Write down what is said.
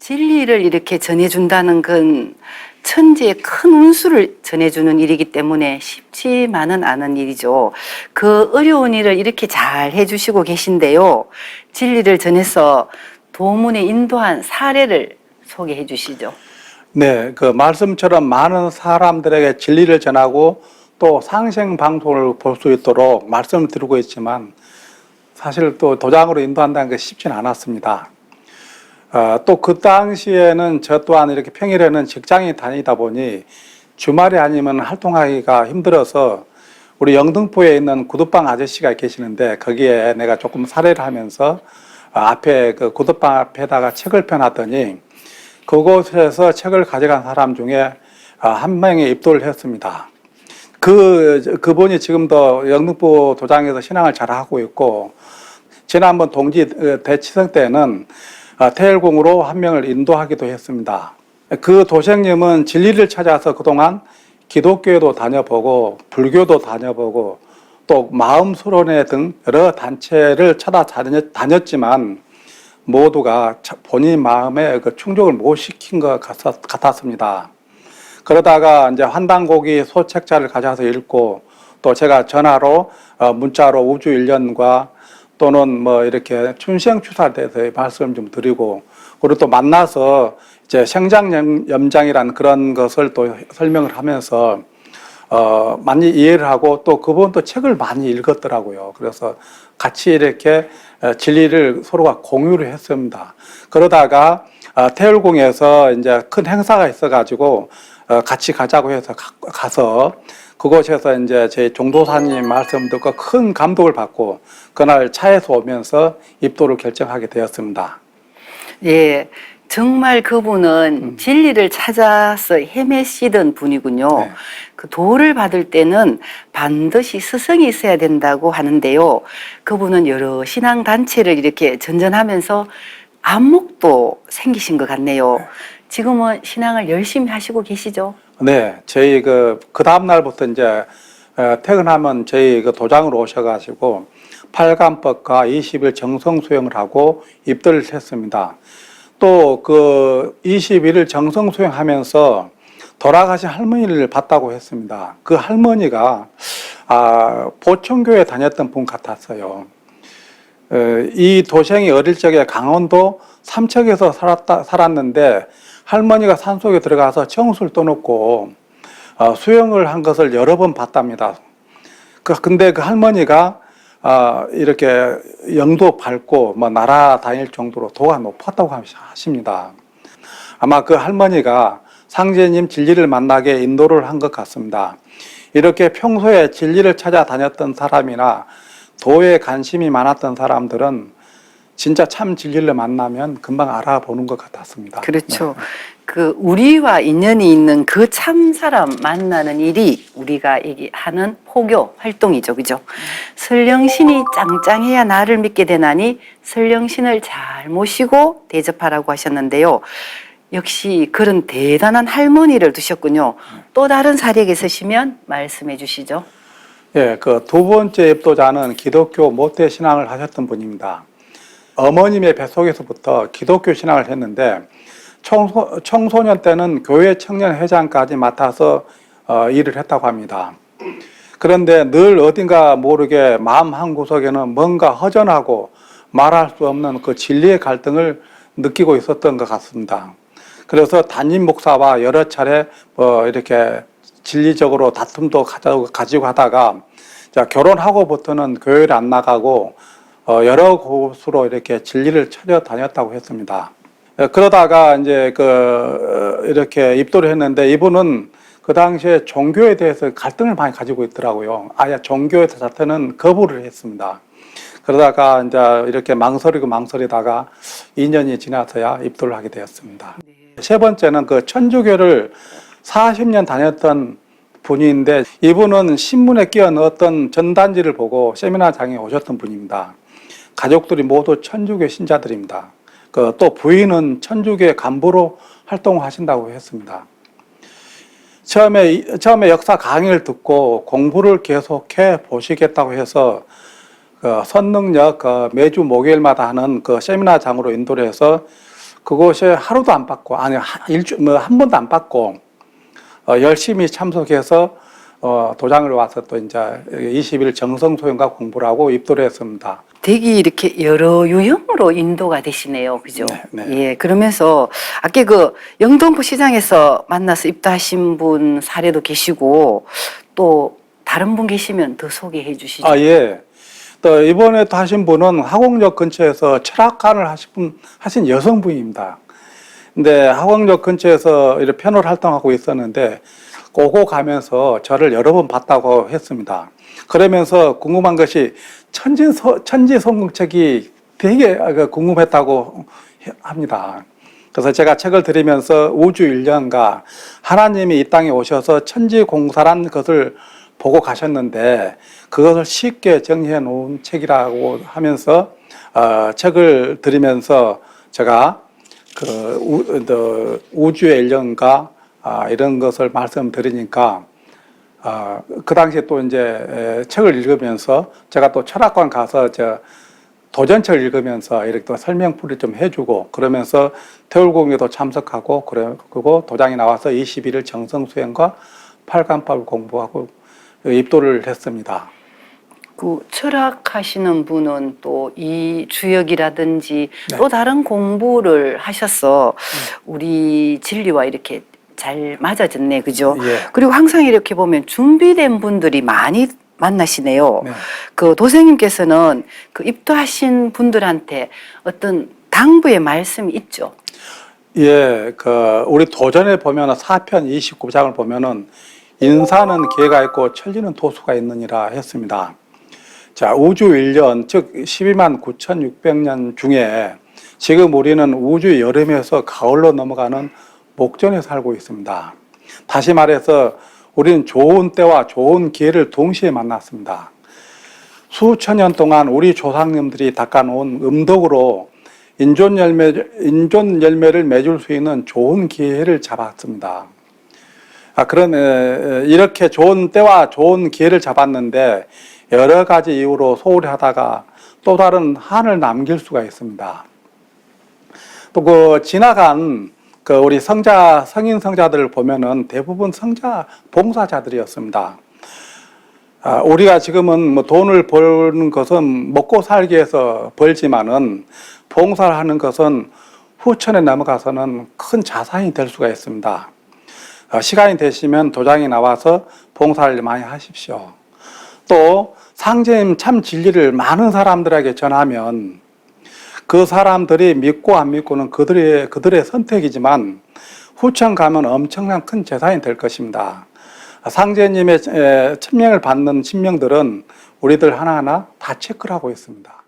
진리를 이렇게 전해준다는 건 천지의 큰 운수를 전해주는 일이기 때문에 쉽지만은 않은 일이죠. 그 어려운 일을 이렇게 잘 해주시고 계신데요. 진리를 전해서 도문에 인도한 사례를 소개해 주시죠. 네, 그 말씀처럼 많은 사람들에게 진리를 전하고 또 상생 방송을 볼 수 있도록 말씀을 드리고 있지만 사실 또 도장으로 인도한다는 게 쉽지는 않았습니다. 어, 또그 당시에는 저 또한 이렇게 평일에는 직장에 다니다 보니 주말이 아니면 활동하기가 힘들어서 우리 영등포에 있는 구두방 아저씨가 계시는데 거기에 내가 조금 사례를 하면서 어, 앞에 그 구두방 앞에다가 책을 펴놨더니 그곳에서 책을 가져간 사람 중에 어, 한 명이 입도를 했습니다. 그 그분이 지금도 영등포 도장에서 신앙을 잘 하고 있고 지난번 동지 어, 대치성 때는 어, 태열궁으로 한 명을 인도하기도 했습니다. 그 도생님은 진리를 찾아서 그동안 기독교에도 다녀보고 불교도 다녀보고 또 마음수련회 등 여러 단체를 찾아다녔- 다녔지만 모두가 차- 본인 마음에 그 충족을 못 시킨 것 같았- 같았습니다. 그러다가 이제 환단고기 소책자를 가져와서 읽고 또 제가 전화로 어, 문자로 우주 일련과 또는 뭐 이렇게 춘생추사에 대해서 말씀을 좀 드리고 그리고 또 만나서 이제 생장염장이라는 그런 것을 또 설명을 하면서 어, 많이 이해를 하고 또 그분도 책을 많이 읽었더라고요. 그래서 같이 이렇게 어, 진리를 서로가 공유를 했습니다. 그러다가 어, 태울궁에서 이제 큰 행사가 있어가지고 어, 같이 가자고 해서 가, 가서 그곳에서 이제 제 종도사님 말씀 듣고 큰 감동을 받고 그날 차에서 오면서 입도를 결정하게 되었습니다. 예. 정말 그분은 진리를 찾아서 헤매시던 분이군요. 네. 그 도를 받을 때는 반드시 스승이 있어야 된다고 하는데요. 그분은 여러 신앙 단체를 이렇게 전전하면서 안목도 생기신 것 같네요. 지금은 신앙을 열심히 하시고 계시죠? 네, 저희 그, 그 다음날부터 이제, 어, 퇴근하면 저희 그 도장으로 오셔가지고, 팔감법과 20일 정성 수행을 하고 입들을 했습니다. 또 그 21일 정성 수행하면서 돌아가신 할머니를 봤다고 했습니다. 그 할머니가, 아, 보청교회 다녔던 분 같았어요. 어, 이 도생이 어릴 적에 강원도 삼척에서 살았다, 살았는데 할머니가 산속에 들어가서 청수를 떠놓고 어, 수영을 한 것을 여러 번 봤답니다. 그, 근데 그 할머니가 어, 이렇게 영도 밟고 뭐 날아다닐 정도로 도가 높았다고 하십니다. 아마 그 할머니가 상제님 진리를 만나게 인도를 한 것 같습니다. 이렇게 평소에 진리를 찾아다녔던 사람이나 도에 관심이 많았던 사람들은 진짜 참 진리를 만나면 금방 알아보는 것 같았습니다. 그렇죠. 그 우리와 인연이 있는 그 참 사람 만나는 일이 우리가 얘기하는 포교 활동이죠. 그죠? 설령신이 짱짱해야 나를 믿게 되나니 설령신을 잘 모시고 대접하라고 하셨는데요. 역시 그런 대단한 할머니를 두셨군요. 또 다른 사례가 있으시면 말씀해 주시죠. 예, 그 두 번째 입도자는 기독교 모태 신앙을 하셨던 분입니다. 어머님의 뱃속에서부터 기독교 신앙을 했는데 청소, 청소년 때는 교회 청년 회장까지 맡아서 어, 일을 했다고 합니다. 그런데 늘 어딘가 모르게 마음 한 구석에는 뭔가 허전하고 말할 수 없는 그 진리의 갈등을 느끼고 있었던 것 같습니다. 그래서 담임 목사와 여러 차례 뭐 이렇게 진리적으로 다툼도 가지고, 하다가 자, 결혼하고부터는 교회를 안 나가고 어, 여러 곳으로 이렇게 진리를 찾아 다녔다고 했습니다. 어, 그러다가 이제 그 어, 이렇게 입도를 했는데 이분은 그 당시에 종교에 대해서 갈등을 많이 가지고 있더라고요. 아예 종교에 자체는 거부를 했습니다. 그러다가 이제 이렇게 망설이고 망설이다가 2년이 지나서야 입도를 하게 되었습니다. 세 번째는 그 천주교를 40년 다녔던 분인데 이분은 신문에 끼워 넣었던 전단지를 보고 세미나장에 오셨던 분입니다. 가족들이 모두 천주교 신자들입니다. 그 또 부인은 천주교 간부로 활동하신다고 했습니다. 처음에 이- 처음에 역사 강의를 듣고 공부를 계속해 보시겠다고 해서 그 선능력 그 매주 목요일마다 하는 그 세미나장으로 인도를 해서 그곳에 하루도 안 받고 아니 하- 일주 뭐 한 번도 안 받고 어, 열심히 참석해서 어, 도장을 와서 또 이제 20일 정성 소연과 공부를 하고 입도를 했습니다. 되게 이렇게 여러 유형으로 인도가 되시네요. 그죠? 네, 네. 예. 그러면서 아까 그 영등포 시장에서 만나서 입도하신 분 사례도 계시고 또 다른 분 계시면 더 소개해 주시죠. 아 예. 또 이번에 또 하신 분은 하공역 근처에서 철학관을 하신 분 하신 여성분입니다. 근데 하공역 근처에서 이렇게 패널 활동하고 있었는데 오고 가면서 저를 여러 번 봤다고 했습니다. 그러면서 궁금한 것이 천지 천지 성공책이 되게 그 궁금했다고 합니다. 그래서 제가 책을 드리면서 우주 일령과 하나님이 이 땅에 오셔서 천지 공사란 것을 보고 가셨는데 그것을 쉽게 정리해 놓은 책이라고 하면서 어, 책을 드리면서 제가 그 우, 더 우주의 일령과 아, 이런 것을 말씀드리니까 아, 그 당시에 또 이제 에, 책을 읽으면서 제가 또 철학관 가서 저 도전책을 읽으면서 이렇게 또 설명풀이 좀 해주고 그러면서 태울공에도 참석하고 그리고 도장이 나와서 21일 정성 수행과 팔간법을 공부하고 입도를 했습니다. 그 철학하시는 분은 또 이 주역이라든지 네. 또 다른 공부를 하셔서 우리 진리와 이렇게 잘 맞아졌네. 그죠? 예. 그리고 항상 이렇게 보면 준비된 분들이 많이 만나시네요. 네. 그 도생님께서는 그 입도하신 분들한테 어떤 당부의 말씀이 있죠. 예, 그 우리 도전에 보면은 4편 29장을 보면은 인사는 기회가 있고 천리는 도수가 있느니라 했습니다. 자, 우주 1년, 즉 12만 9,600년 중에 지금 우리는 우주 여름에서 가을로 넘어가는 목전에 살고 있습니다. 다시 말해서 우리는 좋은 때와 좋은 기회를 동시에 만났습니다. 수천 년 동안 우리 조상님들이 닦아놓은 음덕으로 인존 열매, 인존 열매를 맺을 수 있는 좋은 기회를 잡았습니다. 아, 그런, 이렇게 좋은 때와 좋은 기회를 잡았는데, 여러 가지 이유로 소홀히 하다가 또 다른 한을 남길 수가 있습니다. 또 그 지나간 그 우리 성자, 성인 성자들을 보면은 대부분 성자 봉사자들이었습니다. 아, 우리가 지금은 뭐 돈을 버는 것은 먹고 살기 위해서 벌지만은 봉사를 하는 것은 후천에 넘어가서는 큰 자산이 될 수가 있습니다. 어, 시간이 되시면 도장에 나와서 봉사를 많이 하십시오. 또 상제님 참 진리를 많은 사람들에게 전하면 그 사람들이 믿고 안 믿고는 그들의 그들의 선택이지만 후천 가면 엄청난 큰 재산이 될 것입니다. 상제님의 에, 천명을 받는 신명들은 우리들 하나하나 다 체크를 하고 있습니다.